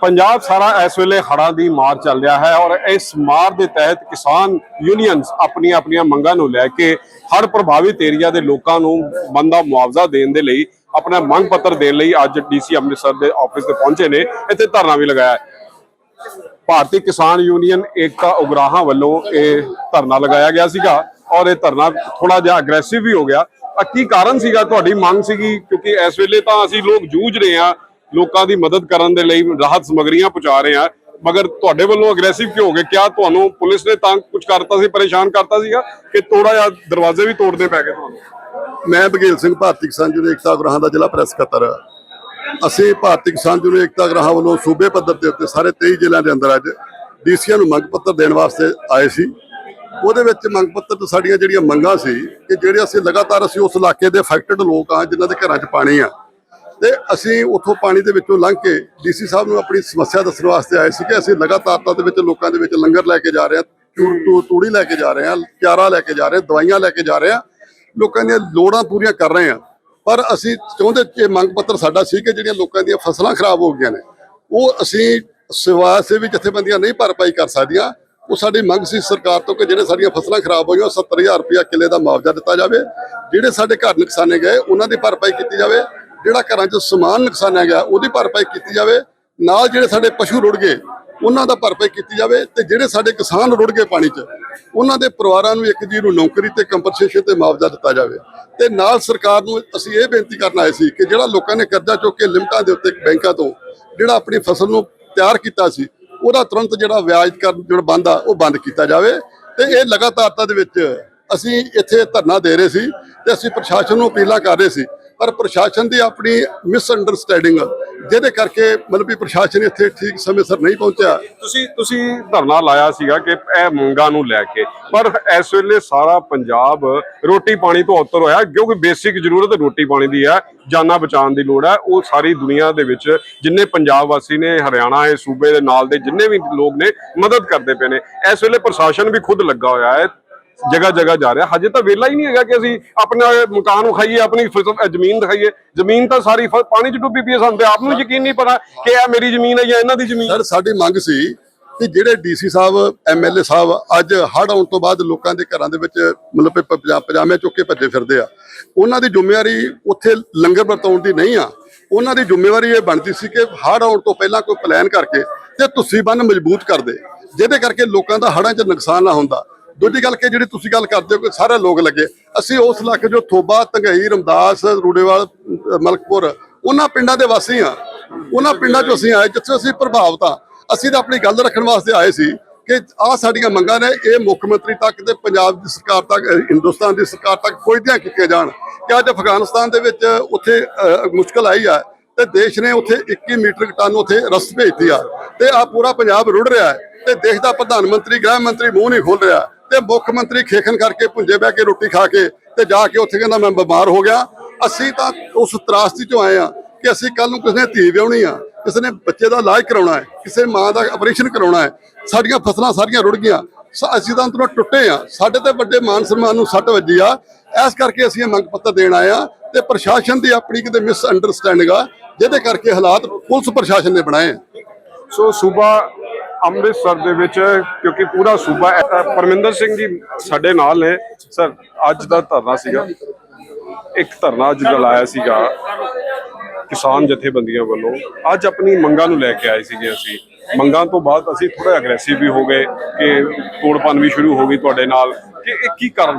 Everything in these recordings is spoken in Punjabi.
ਪੰਜਾਬ ਸਾਰਾ ਇਸ ਵੇਲੇ ਹੜ੍ਹਾਂ ਦੀ ਮਾਰ ਚੱਲ ਰਿਹਾ ਹੈ ਔਰ ਇਸ ਮਾਰ ਦੇ ਤਹਿਤ ਕਿਸਾਨ ਯੂਨੀਅਨਸ ਆਪਣੀਆਂ ਆਪਣੀਆਂ ਮੰਗਾਂ ਨੂੰ ਲੈ ਕੇ ਹੜ੍ਹ ਪ੍ਰਭਾਵਿਤ ਏਰੀਆ ਦੇ ਲੋਕਾਂ ਨੂੰ ਬੰਦਾ ਮੁਆਵਜ਼ਾ ਦੇਣ ਦੇ ਲਈ, ਆਪਣਾ ਮੰਗ ਪੱਤਰ ਦੇਣ ਲਈ ਅੱਜ ਡੀਸੀ ਅੰਮ੍ਰਿਤਸਰ ਦੇ ਆਫਿਸ ਤੇ ਪਹੁੰਚੇ ਨੇ। ਇੱਥੇ ਧਰਨਾ ਵੀ ਲਗਾਇਆ ਭਾਰਤੀ ਕਿਸਾਨ ਯੂਨੀਅਨ ਏਕਤਾ ਉਗਰਾਹਾਂ ਵੱਲੋਂ ਇਹ ਧਰਨਾ ਲਗਾਇਆ ਗਿਆ ਸੀਗਾ ਔਰ ਇਹ ਧਰਨਾ ਥੋੜਾ ਜਿਹਾ ਅਗਰੈਸਿਵ ਵੀ ਹੋ ਗਿਆ। ਆ ਕੀ ਕਾਰਨ ਸੀਗਾ? ਤੁਹਾਡੀ ਮੰਗ ਸੀਗੀ ਕਿਉਂਕਿ ਇਸ ਵੇਲੇ ਤਾਂ ਅਸੀਂ ਲੋਕ ਜੂਝ ਰਹੇ ਆ ਲੋਕਾਂ ਦੀ ਮਦਦ ਕਰਨ ਦੇ ਲਈ ਰਾਹਤ ਸਮਗਰੀਆਂ ਪਹੁੰਚਾ ਰਹੇ ਆ ਮਗਰ ਤੁਹਾਡੇ ਵੱਲੋਂ ਅਗਰੈਸਿਵ ਕਿਉਂ ਹੋ ਗਏ? ਕਿਆ ਤੁਹਾਨੂੰ ਪੁਲਿਸ ਨੇ ਤਾਂ ਕੁਝ ਕਰਤਾ ਸੀ, ਪਰੇਸ਼ਾਨ ਕਰਤਾ ਸੀਗਾ ਕਿ ਥੋੜਾ ਜਿਹਾ ਦਰਵਾਜ਼ੇ ਵੀ ਤੋੜਨੇ ਪੈ ਗਏ ਤੁਹਾਨੂੰ? ਮੈਂ ਬਘੇਲ ਸਿੰਘ, ਭਾਰਤੀ ਕਿਸਾਨ ਯੂਨੀਅਨ ਏਕਤਾ ਗ੍ਰਾਹਾਂ ਦਾ ਜ਼ਿਲ੍ਹਾ ਪ੍ਰੈਸ ਸਕੱਤਰ। ਅਸੀਂ ਭਾਰਤੀ ਕਿਸਾਨ ਯੂਨੀਅਨ ਏਕਤਾ ਗ੍ਰਾਹਾਂ ਵੱਲੋਂ ਸੂਬੇ ਪੱਧਰ ਦੇ ਉੱਤੇ ਸਾਰੇ 23 ਜ਼ਿਲ੍ਹਿਆਂ ਦੇ ਅੰਦਰ ਅੱਜ ਡੀਸੀਆਂ ਨੂੰ ਮੰਗ ਪੱਤਰ ਦੇਣ ਵਾਸਤੇ ਆਏ ਸੀ। ਉਹਦੇ ਵਿੱਚ ਮੰਗ ਪੱਤਰ 'ਚ ਸਾਡੀਆਂ ਜਿਹੜੀਆਂ ਮੰਗਾਂ ਸੀ ਕਿ ਜਿਹੜੇ ਅਸੀਂ ਲਗਾਤਾਰ ਅਸੀਂ ਉਸ ਇਲਾਕੇ ਦੇ ਅਫੈਕਟਡ ਲੋਕ ਆ ਜਿਨ੍ਹਾਂ ਦੇ ਘਰਾਂ 'ਚ ਪਾਣੀ ਆ ਤੇ ਅਸੀਂ ਉੱਥੋਂ ਪਾਣੀ ਦੇ ਵਿੱਚੋਂ ਲੰਘ ਕੇ ਡੀਸੀ ਸਾਹਿਬ ਨੂੰ ਆਪਣੀ ਸਮੱਸਿਆ ਦੱਸਣ ਵਾਸਤੇ ਆਏ ਸੀ ਕਿ ਅਸੀਂ ਲਗਾਤਾਰਤਾ ਦੇ ਵਿੱਚ ਲੋਕਾਂ ਦੇ ਵਿੱਚ ਲੰਗਰ ਲੈ ਕੇ ਜਾ ਰਹੇ ਹਾਂ, ਤੂ- ਤੂ- ਤੂੜੀ ਲੈ ਕੇ ਜਾ ਰਹੇ ਹਾਂ, ਚਾਰਾ ਲੈ ਕੇ ਜਾ ਰਹੇ ਹਾਂ, ਦਵਾਈਆਂ ਲੈ ਕੇ ਜਾ ਰਹੇ ਹਾਂ। ਲੋਕਾਂ ਦੀਆਂ ਲੋੜਾਂ ਪੂਰੀਆਂ ਕਰ ਰਹੇ ਹਾਂ। ਪਰ ਅਸੀਂ ਚਾਹੁੰਦੇ ਕਿ ਮੰਗ ਪੱਤਰ ਸਾਡਾ ਸੀ ਕਿ ਜਿਹੜੀਆਂ ਲੋਕਾਂ ਦੀਆਂ ਫਸਲਾਂ ਖਰਾਬ ਹੋ ਗਈਆਂ ਨੇ, ਉਹ ਅਸੀਂ ਸਵਾ ਸੇਵੀ ਜਥੇਬੰਦੀਆਂ ਨਹੀਂ ਭਰਪਾਈ ਕਰ ਸਕਦੀਆਂ। ਉਹ ਸਾਡੀ ਮੰਗ ਸੀ ਸਰਕਾਰ ਤੋਂ ਕਿ ਜਿਹੜੇ ਸਾਡੀਆਂ ਫਸਲਾਂ ਖਰਾਬ ਹੋਈਆਂ, ਉਹ 70000 ਰੁਪਇਆ ਕਿੱਲੇ ਦਾ ਮੁਆਵਜ਼ਾ ਦਿੱਤਾ ਜਾਵੇ। ਜਿਹੜੇ ਸਾਡੇ ਘਰ ਨੁਕਸਾਨੇ ਗਏ, ਉਹਨਾਂ ਦੀ ਭਰਪਾਈ ਕੀਤੀ ਜਾਵੇ। ਜਿਹੜਾ ਘਰਾਂ 'ਚ ਸਮਾਨ ਨੁਕਸਾਨਿਆ ਗਿਆ ਉਹਦੀ ਭਰਪਾਈ ਕੀਤੀ ਜਾਵੇ। ਨਾਲ ਜਿਹੜੇ ਸਾਡੇ ਪਸ਼ੂ ਰੁੜ ਗਏ, ਉਹਨਾਂ ਦਾ ਭਰਪਾਈ ਕੀਤੀ ਜਾਵੇ ਤੇ ਜਿਹੜੇ ਸਾਡੇ ਕਿਸਾਨ ਰੁੜ ਗਏ ਪਾਣੀ 'ਚ, ਉਹਨਾਂ ਦੇ ਪਰਿਵਾਰਾਂ ਨੂੰ ਇੱਕ ਜੀ ਨੂੰ ਨੌਕਰੀ ਤੇ ਕੰਪਨਸੇਸ਼ਨ ਤੇ ਮੁਆਵਜ਼ਾ ਦਿੱਤਾ ਜਾਵੇ। ਤੇ ਨਾਲ ਸਰਕਾਰ ਨੂੰ ਅਸੀਂ ਇਹ ਬੇਨਤੀ ਕਰਨ ਆਏ ਸੀ ਕਿ ਜਿਹੜਾ ਲੋਕਾਂ ਨੇ ਕਰਜ਼ਾ ਚੁੱਕ ਕੇ ਲਿਮਟਾਂ ਦੇ ਉੱਤੇ ਬੈਂਕਾਂ ਤੋਂ ਜਿਹੜਾ ਆਪਣੀ ਫਸਲ ਨੂੰ ਤਿਆਰ ਕੀਤਾ ਸੀ, ਉਹਦਾ ਤੁਰੰਤ ਜਿਹੜਾ ਵਿਆਜ ਕਰ ਜਿਹੜਾ ਬੰਦ ਆ, ਉਹ ਬੰਦ ਕੀਤਾ ਜਾਵੇ। ਤੇ ਇਹ ਲਗਾਤਾਰਤਾ ਦੇ ਵਿੱਚ ਅਸੀਂ ਇੱਥੇ ਧਰਨਾ ਦੇ ਰਹੇ ਸੀ ਤੇ ਅਸੀਂ ਪ੍ਰਸ਼ਾਸਨ ਨੂੰ ਅਪੀਲਾਂ ਕਰ ਰਹੇ ਸੀ ਪਰ ਪ੍ਰਸ਼ਾਸਨ ਦੀ ਆਪਣੀ ਮਿਸ ਅੰਡਰਸਟੈਂਡਿੰਗ ਜਿਹਦੇ ਕਰਕੇ ਮਤਲਬ ਵੀ ਪ੍ਰਸ਼ਾਸਨ ਇੱਥੇ ਠੀਕ ਸਮੇਂ ਸਿਰ ਨਹੀਂ ਪਹੁੰਚਿਆ। ਤੁਸੀਂ ਤੁਸੀਂ ਧਰਨਾ ਲਾਇਆ ਸੀਗਾ ਕਿ ਇਹ ਮੰਗਾਂ ਨੂੰ ਲੈ ਕੇ, ਪਰ ਇਸ ਵੇਲੇ ਸਾਰਾ ਪੰਜਾਬ ਰੋਟੀ ਪਾਣੀ ਤੋਂ ਉੱਤਰ ਹੋਇਆ, ਕਿਉਂਕਿ ਬੇਸਿਕ ਜ਼ਰੂਰਤ ਰੋਟੀ ਪਾਣੀ ਦੀ ਹੈ, ਜਾਨਾਂ ਬਚਾਉਣ ਦੀ ਲੋੜ ਹੈ। ਉਹ ਸਾਰੀ ਦੁਨੀਆ ਦੇ ਵਿੱਚ ਜਿੰਨੇ ਪੰਜਾਬ ਵਾਸੀ ਨੇ, ਹਰਿਆਣਾ ਹੈ ਸੂਬੇ ਦੇ ਨਾਲ ਦੇ ਜਿੰਨੇ ਵੀ ਲੋਕ ਨੇ, ਮਦਦ ਕਰਦੇ ਪਏ ਨੇ। ਇਸ ਵੇਲੇ ਪ੍ਰਸ਼ਾਸਨ ਵੀ ਖੁਦ ਲੱਗਾ ਹੋਇਆ ਹੈ। ਜਗ੍ਹਾ ਜਗ੍ਹਾ ਜਾ ਰਿਹਾ। ਹਜੇ ਤਾਂ ਵੇਲਾ ਹੀ ਨਹੀਂ ਹੈਗਾ ਕਿ ਅਸੀਂ ਆਪਣਾ ਮਕਾਨ ਵਿਖਾਈਏ ਆਪਣੀ ਫਸਲ- ਜ਼ਮੀਨ ਦਿਖਾਈਏ। ਜ਼ਮੀਨ ਤਾਂ ਸਾਰੀ ਫ- ਪਾਣੀ 'ਚ ਡੁੱਬੀ ਪਈ ਹੈ, ਸਾਨੂੰ ਆਪ ਨੂੰ ਯਕੀਨ ਨਹੀਂ ਪਤਾ ਕਿ ਇਹ ਮੇਰੀ ਜ਼ਮੀਨ ਹੈ ਜਾਂ ਇਹਨਾਂ ਦੀ ਜ਼ਮੀਨ। ਸਰ, ਸਾਡੀ ਮੰਗ ਸੀ ਕਿ ਜਿਹੜੇ ਡੀਸੀ ਸਾਹਿਬ ਐਮਐਲਏ ਸਾਹਿਬ ਅੱਜ ਹੜ੍ਹ ਆਉਣ ਤੋਂ ਬਾਅਦ ਲੋਕਾਂ ਦੇ ਘਰਾਂ ਦੇ ਵਿੱਚ ਮਤਲਬ ਕਿ ਪਜਾ- ਪਜਾਮੇ ਚੁੱਕ ਕੇ ਭੱਜੇ ਫਿਰਦੇ ਆ। ਉਹਨਾਂ ਦੀ ਜ਼ਿੰਮੇਵਾਰੀ ਉੱਥੇ ਲੰਗਰ ਵਰਤਾਉਣ ਦੀ ਨਹੀਂ ਆ। ਉਹਨਾਂ ਦੀ ਜ਼ਿੰਮੇਵਾਰੀ ਇਹ ਬਣਦੀ ਸੀ ਕਿ ਹੜ੍ਹ ਆਉਣ ਤੋਂ ਪਹਿਲਾਂ ਕੋਈ ਪਲਾਨ ਕਰਕੇ ਤੇ ਤੁਸੀਂ ਬੰਨ ਮਜ਼ਬੂਤ ਕਰਦੇ ਜਿਹਦੇ ਕਰਕੇ ਲੋਕਾਂ ਦਾ ਹੜ੍ਹਾਂ 'ਚ ਨੁਕਸਾਨ ਨਾ ਹੁੰਦਾ। ਦੂਜੀ ਗੱਲ ਕਿ ਜਿਹੜੀ ਤੁਸੀਂ ਗੱਲ ਕਰਦੇ ਹੋ ਕਿ ਸਾਰੇ ਲੋਕ ਲੱਗੇ ਅਸੀਂ ਉਸ ਇਲਾਕੇ ਜੋ ਥੋਬਾ ਧੰਗਈ ਰਮਦਾਸ ਰੂੜੇਵਾਲ ਮਲਕਪੁਰ ਉਹਨਾਂ ਪਿੰਡਾਂ ਦੇ ਵਾਸੀ ਆ ਉਹਨਾਂ ਪਿੰਡਾਂ 'ਚੋਂ ਅਸੀਂ ਆਏ ਜਿੱਥੇ ਅਸੀਂ ਪ੍ਰਭਾਵਿਤ ਆ ਅਸੀਂ ਤਾਂ ਆਪਣੀ ਗੱਲ ਰੱਖਣ ਵਾਸਤੇ ਆਏ ਸੀ ਕਿ ਆਹ ਸਾਡੀਆਂ ਮੰਗਾਂ ਨੇ ਇਹ ਮੁੱਖ ਮੰਤਰੀ ਤੱਕ ਤੇ ਪੰਜਾਬ ਦੀ ਸਰਕਾਰ ਤੱਕ ਹਿੰਦੁਸਤਾਨ ਦੀ ਸਰਕਾਰ ਤੱਕ ਪਹੁੰਚਦੀਆਂ ਕੀਤੀਆਂ ਜਾਣ। ਕਿ ਅੱਜ ਅਫਗਾਨਿਸਤਾਨ ਦੇ ਵਿੱਚ ਉੱਥੇ ਅਹ, ਮੁਸ਼ਕਲ ਆਈ ਆ ਤੇ ਦੇਸ਼ ਨੇ ਉੱਥੇ 21 ਮੀਟਰ ਟਨ ਉੱਥੇ ਰਸਦ ਭੇਜਤੀ ਆ। ਤੇ ਆ ਪੂਰਾ ਪੰਜਾਬ ਰੁੜ ਰਿਹਾ ਹੈ ਤੇ ਦੇਸ਼ ਦਾ ਪ੍ਰਧਾਨ ਮੰਤਰੀ ਗ੍ਰਹਿ ਮੰਤਰੀ ਮੂੰਹ ਨਹੀਂ ਖੋਲ ਰਿਹਾ। ਤੇ ਮੁੱਖ ਮੰਤਰੀ ਖੇਖਣ ਕਰਕੇ ਭੁੰਜੇ ਬਹਿ ਕੇ ਰੋਟੀ ਖਾ ਕੇ ਤੇ ਜਾ ਕੇ ਉੱਥੇ ਕਹਿੰਦਾ ਮੈਂ ਬਿਮਾਰ ਹੋ ਗਿਆ। ਅਸੀਂ ਤਾਂ ਉਸ ਤਰਾਸਦੀ ਚੋਂ ਆਏ ਆ ਕਿ ਅਸੀਂ ਕੱਲ ਨੂੰ ਕਿਸੇ ਨੇ ਧੀ ਵਿਆਹਣੀ ਆ, ਕਿਸੇ ਨੇ ਬੱਚੇ ਦਾ ਇਲਾਜ ਕਰਾਉਣਾ ਹੈ, ਕਿਸੇ ਮਾਂ ਦਾ ਆਪਰੇਸ਼ਨ ਕਰਾਉਣਾ ਹੈ, ਸਾਡੀਆਂ ਫਸਲਾਂ ਸਾਰੀਆਂ ਰੁੜ ਗਈਆਂ। ਸ- ਅਸੀਂ ਤਾਂ ਅੰਦਰੋਂ ਟੁੱਟੇ ਆ ਸਾਡੇ ਤੇ ਵੱਡੇ ਮਾਨ ਸਨਮਾਨ ਨੂੰ ਸੱਟ ਵੱਜੀ ਆ। ਇਸ ਕਰਕੇ ਅਸੀਂ ਇਹ ਮੰਗ ਪੱਤਰ ਦੇਣ ਆਏ ਆ ਤੇ ਪ੍ਰਸ਼ਾਸਨ ਦੀ ਆਪਣੀ ਕਿਤੇ ਮਿਸ ਅੰਡਰਸਟੈਂਡਿੰਗ ਆ, ਜਿਹਦੇ ਕਰਕੇ ਹਾਲਾਤ ਪੁਲਿਸ ਪ੍ਰਸ਼ਾਸਨ ਨੇ ਬਣਾਏ। ਸੋ ਸੂਬਾ ਅੰਮ੍ਰਿਤਸਰ ਦੇ ਵਿੱਚ, ਕਿਉਂਕਿ ਪੂਰਾ ਸੂਬਾ ਪਰਮਿੰਦਰ ਸਿੰਘ ਜੀ ਸਾਡੇ ਨਾਲ ਨੇ। ਸਰ ਅੱਜ ਦਾ ਧਰਨਾ ਸੀਗਾ। ਇੱਕ ਧਰਨਾ ਅੱਜ ਲਾਇਆ ਸੀਗਾ ਕਿਸਾਨ ਜਥੇਬੰਦੀਆਂ ਵੱਲੋਂ। ਅੱਜ ਆਪਣੀ ਮੰਗਾਂ ਨੂੰ ਲੈ ਕੇ ਆਏ ਸੀਗੇ ਅਸੀਂ। ਮੰਗਾਂ ਤੋਂ ਬਾਅਦ ਅਸੀਂ ਥੋੜਾ ਅਗਰੈਸਿਵ ਵੀ ਹੋ ਗਏ ਕਿ ਤੋੜਪਨ ਵੀ ਸ਼ੁਰੂ ਹੋ ਗਈ ਤੁਹਾਡੇ ਨਾਲ। ਕਿ ਇਹ ਕੀ ਕਾਰਨ?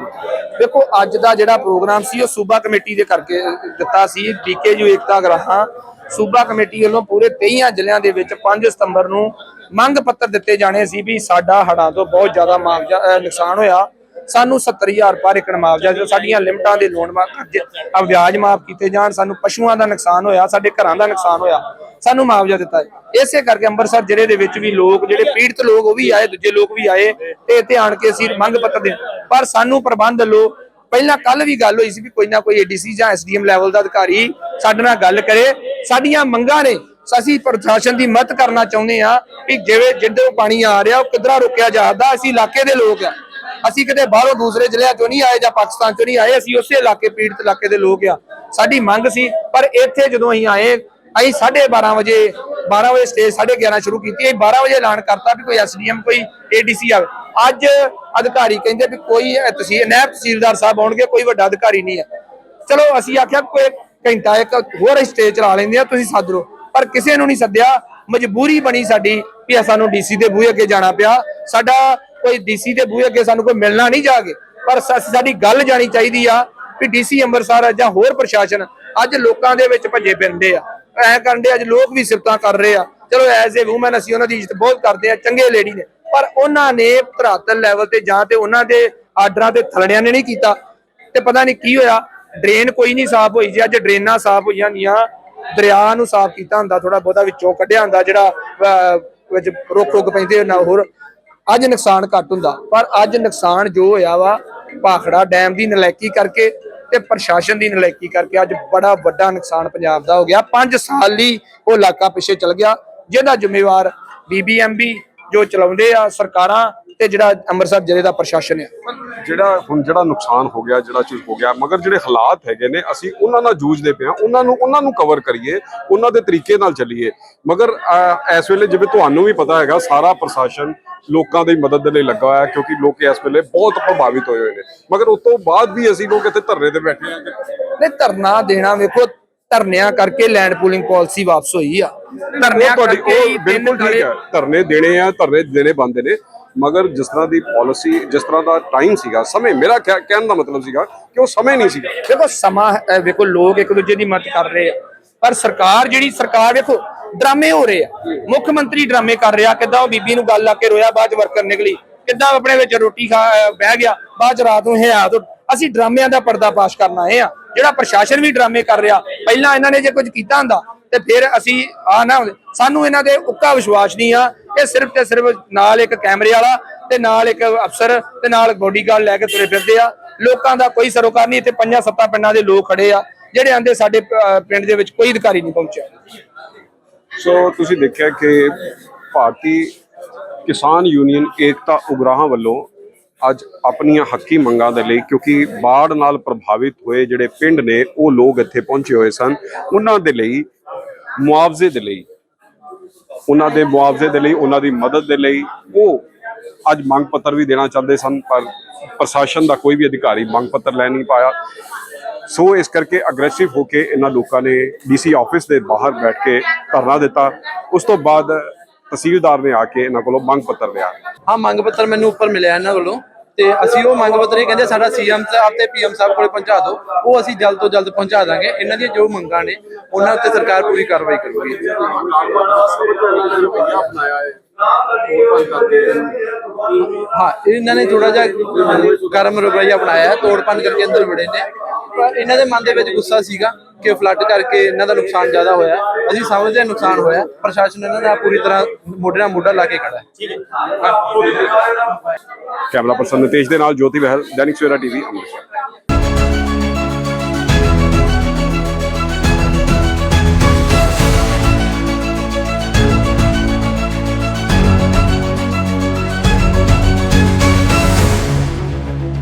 ਦੇਖੋ, ਅੱਜ ਦਾ ਜਿਹੜਾ ਪ੍ਰੋਗਰਾਮ ਸੀ, ਉਹ ਸੂਬਾ ਕਮੇਟੀ ਦੇ ਕਰਕੇ ਦਿੱਤਾ ਸੀ। ਡੀਕੇਯੂ ਏਕਤਾ ਗ੍ਰਾਹਾਂ ਸੂਬਾ ਕਮੇਟੀ ਵੱਲੋਂ ਪੂਰੇ 23 ਜ਼ਿਲ੍ਹਿਆਂ ਦੇ ਵਿੱਚ 5 ਸਤੰਬਰ ਨੂੰ ਮੰਗ ਪੱਤਰ ਦਿੱਤੇ ਜਾਣੇ ਸੀ ਵੀ ਸਾਡਾ ਹੜ੍ਹਾਂ ਤੋਂ ਬਹੁਤ ਜ਼ਿਆਦਾ ਮੁਆਵਜ਼ਾ ਨੁਕਸਾਨ ਹੋਇਆ। ਸਾਨੂੰ 70000 ਪਰ ਏਕੜ ਮੁਆਵਜ਼ਾ, ਜੋ ਸਾਡੀਆਂ ਲਿਮਟਾਂ ਦੇ ਲੋਨ ਵਿਆਜ ਮਾਫ ਕੀਤੇ ਜਾਣ, ਸਾਨੂੰ ਪਸ਼ੂਆਂ ਦਾ ਨੁਕਸਾਨ ਹੋਇਆ, ਸਾਡੇ ਘਰਾਂ ਦਾ ਨੁਕਸਾਨ ਹੋਇਆ, ਸਾਨੂੰ ਮੁਆਵਜ਼ਾ ਦਿੱਤਾ ਹੈ। ਇਸੇ ਕਰਕੇ ਅੰਮ੍ਰਿਤਸਰ ਜ਼ਿਲ੍ਹੇ ਦੇ ਵਿੱਚ ਵੀ ਲੋਕ, ਜਿਹੜੇ ਪੀੜਤ ਲੋਕ, ਉਹ ਵੀ ਆਏ, ਦੂਜੇ ਲੋਕ ਵੀ ਆਏ, ਤੇ ਇੱਥੇ ਆਣ ਕੇ ਅਸੀਂ ਮੰਗ ਪੱਤਰ ਦੇ ਪਰ ਸਾਨੂੰ ਪ੍ਰਬੰਧ ਲੋ ਪਹਿਲਾਂ ਕੱਲ ਵੀ ਗੱਲ ਹੋਈ ਸੀ ਵੀ ਕੋਈ ਨਾ ਕੋਈ ਏਡੀਸੀ ਜਾਂ ਐਸਡੀਐਮ ਲੈਵਲ ਦਾ ਅਧਿਕਾਰੀ ਸਾਡੇ ਨਾਲ ਗੱਲ ਕਰੇ। ਸਾਡੀਆਂ ਮੰਗਾਂ ਨੇ। ਅਸੀਂ ਪ੍ਰਸ਼ਾਸਨ ਦੀ ਮਦਦ ਕਰਨਾ ਚਾਹੁੰਦੇ ਆ ਕਿ ਜਿਵੇਂ ਜਿੱਦੋਂ ਪਾਣੀ ਆ ਰਿਹਾ, ਉਹ ਕਿੱਧਰਾਂ ਰੁਕਿਆ ਜਾਂਦਾ ਅਸੀਂ ਇਲਾਕੇ ਦੇ ਲੋਕ ਆ। ਅਸੀਂ ਕਿਤੇ ਬਾਹਰੋਂ ਦੂਸਰੇ ਜ਼ਿਲ੍ਹਿਆਂ ਚੋਂ ਨਹੀਂ ਆਏ ਜਾਂ ਪਾਕਿਸਤਾਨ ਚੋਂ ਨਹੀਂ ਆਏ, ਅਸੀਂ ਉਸੇ ਇਲਾਕੇ, ਪੀੜਤ ਇਲਾਕੇ ਦੇ ਲੋਕ ਆ। ਸਾਡੀ ਮੰਗ ਸੀ, ਪਰ ਇੱਥੇ ਜਦੋਂ ਅਸੀਂ ਆਏ, ਅਸੀਂ 12:30 ਵਜੇ 12 ਵਜੇ ਸਟੇਜ 11:30 ਸ਼ੁਰੂ ਕੀਤੀ। ਅਸੀਂ 12 ਵਜੇ ਐਲਾਨ ਕਰਤਾ ਵੀ ਕੋਈ ਐਸਡੀਐਮ ਕੋਈ ਏਡੀਸੀ ਆਵੇ। ਅੱਜ ਅਧਿਕਾਰੀ ਕਹਿੰਦੇ ਵੀ ਕੋਈ ਤਹਿਸੀਲ ਨਾਇਬ ਤਹਿਸੀਲਦਾਰ ਸਾਹਿਬ ਆਉਣਗੇ, ਕੋਈ ਵੱਡਾ ਅਧਿਕਾਰੀ ਨਹੀਂ ਹੈ। ਚਲੋ ਅਸੀਂ ਆਖਿਆ ਕੋਈ ਘੰਟਾ, ਇੱਕ ਹੋਰ ਸਟੇਜ ਚਲਾ ਲੈਂਦੇ ਆ ਤੁਸੀਂ ਸੱਦ ਲਓ। ਪਰ ਕਿਸੇ ਨੂੰ ਨਹੀਂ ਸੱਦਿਆ, ਮਜਬੂਰੀ ਬਣੀ ਸਾਡੀ ਵੀ ਸਾਨੂੰ ਡੀਸੀ ਦੇ ਬੂਹੇ ਅੱਗੇ ਜਾਣਾ ਪਿਆ। ਸਾਡਾ ਕੋਈ ਡੀਸੀ ਦੇ ਬੂਹੇ ਅੱਗੇ ਸਾਨੂੰ ਕੋਈ ਮਿਲਣਾ ਨਹੀਂ ਜਾ ਕੇ। ਪਰ ਸਾਡੀ ਗੱਲ ਜਾਣੀ ਚਾਹੀਦੀ ਆ ਵੀ ਡੀਸੀ ਅੰਮ੍ਰਿਤਸਰ ਜਾਂ ਹੋਰ ਪ੍ਰਸ਼ਾਸਨ ਅੱਜ ਲੋਕਾਂ ਦੇ ਵਿੱਚ ਭੱਜੇ ਫਿਰਦੇ ਆ। ਐ ਕਰਨ ਦੇ ਅੱਜ ਲੋਕ ਵੀ ਸਿਫਤਾਂ ਕਰ ਰਹੇ ਆ। ਚਲੋ ਐਜ਼ ਏ ਔਮਨ ਅਸੀਂ ਉਹਨਾਂ ਦੀ ਇੱਜ਼ਤ ਬਹੁਤ ਕਰਦੇ ਆ, ਚੰਗੇ ਲੇਡੀ ਨੇ। ਪਰ ਉਹਨਾਂ ਨੇ ਧਰਾਤਲ ਲੈਵਲ ਤੇ ਜਾਂ ਤੇ ਉਹਨਾਂ ਦੇ ਆਰਡਰਾਂ ਤੇ ਥਲੜਿਆਂ ਨੇ ਨਹੀਂ ਕੀਤਾ। ਤੇ ਪਤਾ ਨਹੀਂ ਕੀ ਹੋਇਆ ਡਰੇਨ ਕੋਈ ਨਹੀਂ ਸਾਫ਼ ਹੋਈ ਜੀ, ਅੱਜ ਡਰੇਨਾਂ ਸਾਫ਼ ਹੋਈਆਂ ਹੁੰਦੀਆਂ ਦਰਿਆ ਨੂੰ ਸਾਫ਼ ਕੀਤਾ ਹੁੰਦਾ ਥੋੜਾ ਬਹੁਤਾ ਵਿੱਚੋਂ ਕੱਢਿਆ ਹੁੰਦਾ, ਜਿਹੜਾ ਵਿੱਚ ਰੁਕ ਰੁਕ ਪੈਂਦੇ ਨਾ ਹੋਰ। ਅੱਜ ਨੁਕਸਾਨ ਘੱਟ ਹੁੰਦਾ, ਪਰ ਅੱਜ ਨੁਕਸਾਨ ਜੋ ਹੋਇਆ ਵਾ, ਭਾਖੜਾ ਡੈਮ ਦੀ ਨਲਾਇਕੀ ਕਰਕੇ ਤੇ ਪ੍ਰਸ਼ਾਸਨ ਦੀ ਨਲਾਇਕੀ ਕਰਕੇ ਅੱਜ ਬੜਾ ਵੱਡਾ ਨੁਕਸਾਨ ਪੰਜਾਬ ਦਾ ਹੋ ਗਿਆ। 5 ਸਾਲ ਲਈ ਉਹ ਇਲਾਕਾ ਪਿੱਛੇ ਚਲ ਗਿਆ, ਜਿਹਦਾ ਜ਼ਿੰਮੇਵਾਰ ਬੀਬੀਐਮਬੀ ਜੋ ਚਲਾਉਂਦੇ ਆ ਸਰਕਾਰਾਂ ਤੇ ਜਿਹੜਾ ਅੰਮ੍ਰਿਤਸਰ ਜ਼ਿਲ੍ਹੇ ਦਾ ਪ੍ਰਸ਼ਾਸਨ ਆ। ਜਿਹੜਾ ਹੁਣ ਜਿਹੜਾ ਨੁਕਸਾਨ ਹੋ ਗਿਆ ਜਿਹੜਾ ਚੀਜ਼ ਹੋ ਗਿਆ ਮਗਰ ਜਿਹੜੇ ਹਾਲਾਤ ਹੈਗੇ ਨੇ ਅਸੀਂ ਉਹਨਾਂ ਨਾਲ ਜੂਝਦੇ ਪਏ ਹਾਂ ਉਹਨਾਂ ਨੂੰ ਉਹਨਾਂ ਨੂੰ ਕਵਰ ਕਰੀਏ ਉਹਨਾਂ ਦੇ ਤਰੀਕੇ ਨਾਲ ਚੱਲੀਏ। ਮਗਰ ਇਸ ਵੇਲੇ ਜਿਵੇਂ ਤੁਹਾਨੂੰ ਵੀ ਪਤਾ ਹੈਗਾ ਸਾਰਾ ਪ੍ਰਸ਼ਾਸਨ ਲੋਕਾਂ ਦੀ ਮਦਦ ਦੇ ਲਈ ਲੱਗਾ ਹੋਇਆ ਕਿਉਂਕਿ ਲੋਕ ਇਸ ਵੇਲੇ ਬਹੁਤ ਪ੍ਰਭਾਵਿਤ ਹੋਏ ਹੋਏ ਨੇ। ਮਗਰ ਉਸ ਤੋਂ ਬਾਅਦ ਵੀ ਅਸੀਂ ਲੋਕ ਇੱਥੇ ਧਰਨੇ ਤੇ ਬੈਠੇ ਹਾਂ। ਨੇ ਧਰਨਾ ਦੇਣਾ ਵੇਖੋ ਧਰਨਿਆਂ ਕਰਕੇ ਲੈਂਡ ਪੂਲਿੰਗ ਪਾਲਿਸੀ ਵਾਪਸ ਹੋਈ ਆ। ਧਰਨਿਆਂ ਤੁਹਾਡੀ ਹੀ ਉਹ ਬਿਲਕੁਲ ਠੀਕ ਹੈ ਧਰਨੇ ਦੇਣੇ ਆ ਧਰਨੇ ਦੇਣੇ ਬੰਦੇ ਨੇ। ਮਗਰ ਜਿਸ ਤਰ੍ਹਾਂ ਦੀ ਪਾਲਿਸੀ ਜਿਸ ਤਰ੍ਹਾਂ ਦਾ ਟਾਈਮ ਸੀਗਾ ਸਮੇਂ ਮੇਰਾ ਕਹਿ- ਕਹਿਣ ਦਾ ਮਤਲਬ ਸੀਗਾ ਕਿ ਉਹ ਸਮੇਂ ਨਹੀਂ ਸੀਗਾ। ਦੇਖੋ ਸਮਾਂ ਹੈ, ਵੇਖੋ ਲੋਕ ਇੱਕ ਦੂਜੇ ਦੀ ਮਦਦ ਕਰ ਰਹੇ ਆ। ਪਰ ਸਰਕਾਰ ਜਿਹੜੀ ਸਰਕਾਰ ਵੇਖੋ ਡਰਾਮੇ ਹੋ ਰਹੇ ਆ। ਮੁੱਖ ਮੰਤਰੀ ਡਰਾਮੇ ਕਰ ਰਿਹਾ ਕਿੱਦਾਂ ਉਹ ਬੀਬੀ ਨੂੰ ਗੱਲ ਲਾ ਕੇ ਰੋਇਆ ਬਾਅਦ ਚ ਵਰਕਰ ਨਿਕਲੀ। ਕਿੱਦਾਂ ਆਪਣੇ ਵਿੱਚ ਰੋਟੀ ਖਾ ਬਹਿ ਗਿਆ ਬਾਅਦ ਚ ਰਾਤ ਨੂੰ ਹਿਆ ਤੋਂ ਅਸੀਂ ਡਰਾਮਿਆਂ ਦਾ ਪਰਦਾਫਾਸ਼ ਕਰਨ ਆਏ ਆ। ਜਿਹੜਾ ਪ੍ਰਸ਼ਾਸਨ ਵੀ ਡਰਾਮੇ ਕਰ ਰਿਹਾ, ਪਹਿਲਾਂ ਇਹਨਾਂ ਨੇ ਜੇ ਕੁਝ ਕੀਤਾ ਹੁੰਦਾ, ਤੇ ਫਿਰ ਅਸੀਂ ਆ ਨਾ ਸਾਨੂੰ ਇਹਨਾਂ ਦੇ ਉੱਕਾ ਵਿਸ਼ਵਾਸ ਨਹੀਂ ਆ, ਇਹ ਸਿਰਫ ਤੇ ਸਿਰਫ ਨਾਲ ਇੱਕ ਕੈਮਰੇ ਵਾਲਾ ਤੇ ਨਾਲ ਇੱਕ ਅਫਸਰ ਤੇ ਨਾਲ ਬੋਡੀਗਾਰਡ ਲੈ ਕੇ ਤੁਰੇ ਫਿਰਦੇ ਆ। ਲੋਕਾਂ ਦਾ ਕੋਈ ਸਰੋਕਾਰ ਨਹੀਂ, ਇੱਥੇ ਪੰਜਾਂ ਸੱਤਾਂ ਪਿੰਡਾਂ ਦੇ ਲੋਕ ਖੜੇ ਆ, ਜਿਹੜੇ ਆਂਦੇ ਸਾਡੇ ਪਿੰਡ ਦੇ ਵਿੱਚ ਕੋਈ ਅਧਿਕਾਰੀ ਨਹੀਂ ਪਹੁੰਚਿਆ। ਸੋ ਤੁਸੀਂ ਦੇਖਿਆ ਕਿ ਭਾਰਤੀ ਕਿਸਾਨ ਯੂਨੀਅਨ ਏਕਤਾ ਉਗਰਾਹਾਂ ਵੱਲੋਂ ਅੱਜ ਆਪਣੀਆਂ ਹੱਕੀ ਮੰਗਾਂ ਦੇ ਲਈ, ਕਿਉਂਕਿ ਬਾੜ ਨਾਲ ਪ੍ਰਭਾਵਿਤ ਹੋਏ ਜਿਹੜੇ ਪਿੰਡ ਨੇ, ਉਹ ਲੋਕ ਇੱਥੇ ਪਹੁੰਚੇ ਹੋਏ ਸਨ। ਉਹਨਾਂ ਦੇ ਲਈ, ਮੁਆਵਜ਼ੇ ਦੇ ਲਈ, ਉਹਨਾਂ ਦੇ ਮੁਆਵਜ਼ੇ ਦੇ ਲਈ, ਉਹਨਾਂ ਦੀ ਮਦਦ ਦੇ ਲਈ, ਉਹ ਅੱਜ ਮੰਗ ਪੱਤਰ ਵੀ ਦੇਣਾ ਚਾਹੁੰਦੇ ਸਨ, ਪਰ ਪ੍ਰਸ਼ਾਸਨ ਦਾ ਕੋਈ ਵੀ ਅਧਿਕਾਰੀ ਮੰਗ ਪੱਤਰ ਲੈ ਨਹੀਂ ਪਾਇਆ। ਸੋ ਇਸ ਕਰਕੇ ਅਗਰੈਸਿਵ ਹੋ ਕੇ ਇਹਨਾਂ ਲੋਕਾਂ ਨੇ ਡੀਸੀ ਆਫਿਸ ਦੇ ਬਾਹਰ ਬੈਠ ਕੇ ਧਰਨਾ ਦਿੱਤਾ। ਉਸ ਤੋਂ ਬਾਅਦ ਤਹਿਸੀਲਦਾਰ ਨੇ ਆ ਕੇ ਇਹਨਾਂ ਕੋਲੋਂ ਮੰਗ ਪੱਤਰ ਲਿਆ। ਹਾਂ, ਮੰਗ ਪੱਤਰ ਮੈਨੂੰ ਉੱਪਰ ਮਿਲਿਆ ਇਹਨਾਂ ਵੱਲੋਂ ਤੇ ਅਸੀਂ ਉਹ ਮੰਗ ਪੱਤਰ ਇਹ ਕਹਿੰਦੇ ਸਾਡਾ ਸੀਐਮ ਸਾਹਿਬ ਤੇ ਪੀਐਮ ਸਾਹਿਬ ਕੋਲੇ ਪਹੁੰਚਾ ਦਿਓ, ਉਹ ਅਸੀਂ ਜਲਦ ਤੋਂ ਜਲਦ ਪਹੁੰਚਾ ਦਾਂਗੇ। ਇਹਨਾਂ ਦੀਆਂ ਜੋ ਮੰਗਾਂ ਨੇ, ਉਹਨਾਂ ਉੱਤੇ ਸਰਕਾਰ ਪੂਰੀ ਕਾਰਵਾਈ ਕਰੂਗੀ। ਹਾਂ, ਇਹਨਾਂ ਨੇ ਥੋੜਾ ਜਿਹਾ ਗਰਮ ਰਵੱਈਆ ਅਪਣਾਇਆ ਹੈ ਕਰਕੇ ਅੰਦਰ ਵੜੇ ਨੇ। ਇਹਨਾਂ ਦੇ ਮਨ ਦੇ ਵਿੱਚ ਗੁੱਸਾ ਸੀਗਾ। ਕਿ ਫਲੱਡ ਕਰਕੇ ਇਹਨਾਂ ਦਾ ਨੁਕਸਾਨ ਜ਼ਿਆਦਾ ਹੋਇਆ। ਅਸੀਂ ਸਮਝਦੇ ਹਾਂ ਨੁਕਸਾਨ ਹੋਇਆ। ਪ੍ਰਸ਼ਾਸਨ ਇਹਨਾਂ ਦਾ ਪੂਰੀ ਤਰ੍ਹਾਂ ਮੋਢੇ ਨਾਲ ਮੋਢਾ ਲਾ ਕੇ ਖੜਾ ਹੈ। ਕੈਮਰਾ ਪਰਸਨ ਨਿਤੇਸ਼ ਦੇ ਨਾਲ ਜੋਤੀ ਬਹਿਲ ਦੈਨਿਕ ਸਵੇਰਾ ਟੀਵੀ, ਅੰਮ੍ਰਿਤਸਰ।